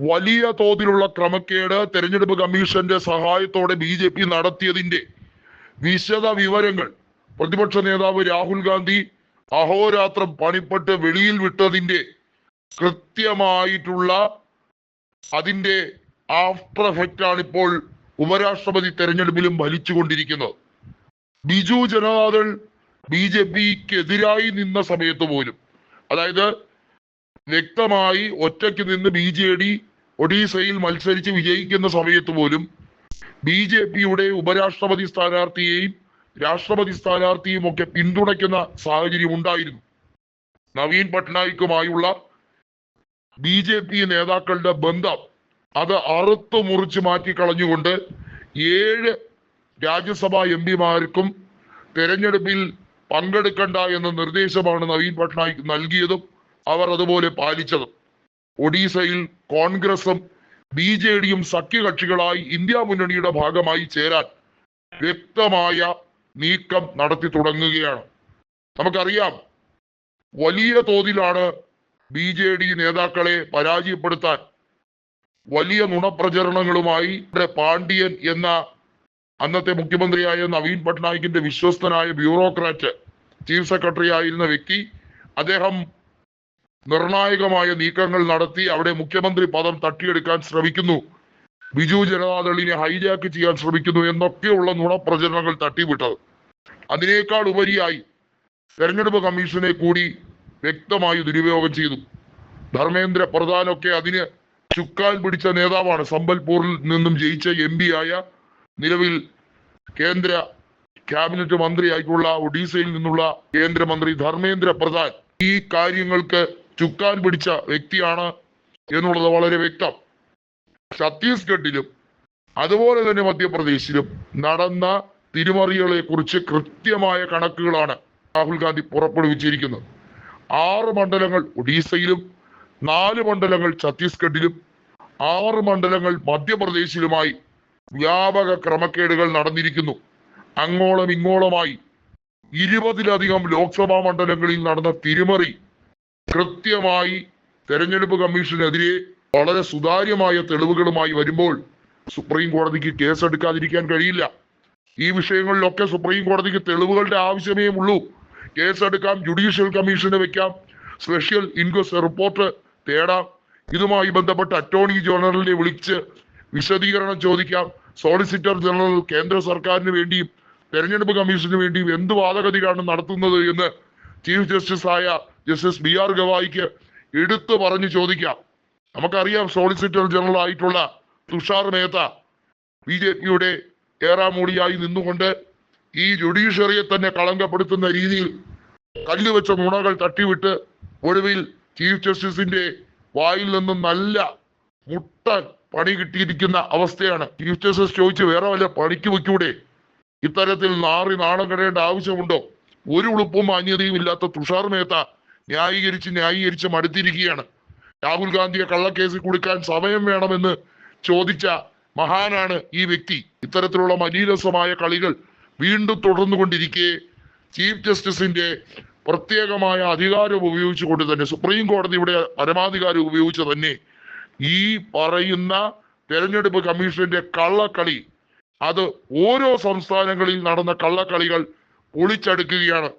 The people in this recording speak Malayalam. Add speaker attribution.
Speaker 1: വലിയ തോതിലുള്ള ക്രമക്കേട് തെരഞ്ഞെടുപ്പ് കമ്മീഷന്റെ സഹായത്തോടെ ബി ജെ പി നടത്തിയതിന്റെ വിശദ വിവരങ്ങൾ പ്രതിപക്ഷ നേതാവ് രാഹുൽ ഗാന്ധി അഹോരാത്രം പണിപ്പെട്ട് വെളിയിൽ വിട്ടതിന്റെ കൃത്യമായിട്ടുള്ള അതിന്റെ ആഫ്റ്റർ എഫക്റ്റ് ആണ് ഇപ്പോൾ ഉപരാഷ്ട്രപതി തെരഞ്ഞെടുപ്പിലും ഭരിച്ചുകൊണ്ടിരിക്കുന്നത് ബിജു ജനതാദൾ ബി ജെ പിക്കെതിരായി നിന്ന സമയത്ത് പോലും അതായത് വ്യക്തമായി ഒറ്റയ്ക്ക് നിന്ന് ബി ജെ ഡി ഒഡീസയിൽ മത്സരിച്ച് വിജയിക്കുന്ന സമയത്ത് പോലും ബി ജെ പിയുടെ ഉപരാഷ്ട്രപതി സ്ഥാനാർത്ഥിയെയും രാഷ്ട്രപതി സ്ഥാനാർത്ഥിയും ഒക്കെ പിന്തുണയ്ക്കുന്ന സാഹചര്യം ഉണ്ടായിരുന്നു. നവീൻ പട്നായിക്കുമായുള്ള ബി ജെ പി നേതാക്കളുടെ ബന്ധം അത് അറുത്തു മുറിച്ച് മാറ്റി കളഞ്ഞുകൊണ്ട് ഏഴ് രാജ്യസഭാ എം പിമാർക്കും തെരഞ്ഞെടുപ്പിൽ പങ്കെടുക്കണ്ട എന്ന നിർദ്ദേശമാണ് നവീൻ പട്നായിക് നൽകിയതും അവർ അതുപോലെ പാലിച്ചതും. ഒഡീസയിൽ കോൺഗ്രസും ബി ജെ ഡിയും സഖ്യകക്ഷികളായി ഇന്ത്യ മുന്നണിയുടെ ഭാഗമായി ചേരാൻ വ്യക്തമായ നീക്കം നടത്തി തുടങ്ങുകയാണ്. നമുക്കറിയാം വലിയ തോതിലാണ് ബി ജെ ഡി നേതാക്കളെ പരാജയപ്പെടുത്താൻ വലിയ നുണപ്രചരണങ്ങളുമായി പാണ്ഡ്യൻ എന്ന അന്നത്തെ മുഖ്യമന്ത്രിയായ നവീൻ പട്നായിക്കിന്റെ വിശ്വസ്തനായ ബ്യൂറോക്രാറ്റ് ചീഫ് സെക്രട്ടറി ആയിരുന്ന വ്യക്തി അദ്ദേഹം നിർണായകമായ നീക്കങ്ങൾ നടത്തി അവിടെ മുഖ്യമന്ത്രി പദം തട്ടിയെടുക്കാൻ ശ്രമിക്കുന്നു. ബിജു ജനതാദളിനെ ഹൈജാക്ക് ചെയ്യാൻ ശ്രമിക്കുന്നു എന്നൊക്കെയുള്ള നുണപ്രചരണങ്ങൾ തട്ടിവിട്ടത്. അതിനേക്കാൾ ഉപരിയായി തെരഞ്ഞെടുപ്പ് കമ്മീഷനെ കൂടി വ്യക്തമായി ദുരുപയോഗം ചെയ്തു. ധർമ്മേന്ദ്ര പ്രധാനൊക്കെ അതിന് ചുക്കാൻ പിടിച്ച നേതാവാണ്. സമ്പൽപൂരിൽ നിന്നും ജയിച്ച എം ആയ നിലവിൽ കേന്ദ്ര ക്യാബിനറ്റ് മന്ത്രിയായിട്ടുള്ള ഒഡീസയിൽ നിന്നുള്ള കേന്ദ്രമന്ത്രി ധർമ്മേന്ദ്ര പ്രധാൻ. ഈ കാര്യങ്ങൾക്ക് ചുക്കാൻ പിടിച്ച വ്യക്തിയാണ് എന്നുള്ളത് വളരെ വ്യക്തം. ഛത്തീസ്ഗഡിലും അതുപോലെ തന്നെ മധ്യപ്രദേശിലും നടന്ന തിരിമറികളെ കുറിച്ച് കൃത്യമായ കണക്കുകളാണ് രാഹുൽ ഗാന്ധി പുറപ്പെടുവിച്ചിരിക്കുന്നത്. ആറ് മണ്ഡലങ്ങൾ ഒഡീസയിലും നാല് മണ്ഡലങ്ങൾ ഛത്തീസ്ഗഡിലും ആറ് മണ്ഡലങ്ങൾ മധ്യപ്രദേശിലുമായി വ്യാപക ക്രമക്കേടുകൾ നടന്നിരിക്കുന്നു. അങ്ങോളം ഇങ്ങോളമായി ഇരുപതിലധികം ലോക്സഭാ മണ്ഡലങ്ങളിൽ നടന്ന തിരിമറി കൃത്യമായി തെരഞ്ഞെടുപ്പ് കമ്മീഷനെതിരെ വളരെ സുതാര്യമായ തെളിവുകളുമായി വരുമ്പോൾ സുപ്രീം കോടതിക്ക് കേസെടുക്കാതിരിക്കാൻ കഴിയില്ല. ഈ വിഷയങ്ങളിലൊക്കെ സുപ്രീം കോടതിക്ക് തെളിവുകളുടെ ആവശ്യമേ ഉള്ളൂ. കേസെടുക്കാം ജുഡീഷ്യൽ കമ്മീഷന് വെക്കാം സ്പെഷ്യൽ ഇൻക്വസ്റ്റ് റിപ്പോർട്ട് തേടാം. ഇതുമായി ബന്ധപ്പെട്ട് അറ്റോർണി ജനറലിനെ വിളിച്ച് വിശദീകരണം ചോദിക്കാം. സോളിസിറ്റർ ജനറൽ കേന്ദ്ര സർക്കാരിന് വേണ്ടിയും തെരഞ്ഞെടുപ്പ് കമ്മീഷന് വേണ്ടിയും എന്ത് വാദഗതിയാണ് നടത്തുന്നത് എന്ന് ചീഫ് ജസ്റ്റിസ് ആയ ജസ്റ്റിസ് ബി ആർ ഗവായിക്ക് എടുത്തു പറഞ്ഞു ചോദിക്കാം. നമുക്കറിയാം സോളിസിറ്റർ ജനറൽ ആയിട്ടുള്ള തുഷാർ മേത്ത ബി ജെ പിയുടെ ഏറാമൂടിയായി നിന്നുകൊണ്ട് ഈ ജുഡീഷ്യറിയെ തന്നെ കളങ്കപ്പെടുത്തുന്ന രീതിയിൽ കല്ലുവെച്ച നുണകൾ തട്ടിവിട്ട് ഒടുവിൽ ചീഫ് ജസ്റ്റിസിന്റെ വായിൽ നിന്നും നല്ല മുട്ട പണി കിട്ടിയിരിക്കുന്ന അവസ്ഥയാണ്. ചീഫ് ജസ്റ്റിസ് ചോദിച്ച് വേറെ വല്ല പണിക്ക് വെക്കൂടെ ഇത്തരത്തിൽ നാറി നാണം കടയേണ്ട ആവശ്യമുണ്ടോ? ഒരു ഉളുപ്പും മാന്യതയും ഇല്ലാത്ത തുഷാർ മേത്ത ന്യായീകരിച്ച് ന്യായീകരിച്ച് മടുത്തിരിക്കുകയാണ്. രാഹുൽ ഗാന്ധിയെ കള്ളക്കേസിൽ കൊടുക്കാൻ സമയം വേണമെന്ന് ചോദിച്ച മഹാനാണ് ഈ വ്യക്തി. ഇത്തരത്തിലുള്ള മലീരസമായ കളികൾ വീണ്ടും തുടർന്നു തുടർന്നുകൊണ്ടിരിക്കെ. ചീഫ് ജസ്റ്റിസിന്റെ പ്രത്യേകമായ അധികാരം ഉപയോഗിച്ചുകൊണ്ട് തന്നെ സുപ്രീം കോടതിയുടെ പരമാധികാരം ഉപയോഗിച്ച് തന്നെ ഈ പറയുന്ന തെരഞ്ഞെടുപ്പ് കമ്മീഷന്റെ കള്ളക്കളി അത് ഓരോ സംസ്ഥാനങ്ങളിൽ നടന്ന കള്ളക്കളികൾ പൊളിച്ചടുക്കുകയാണ്.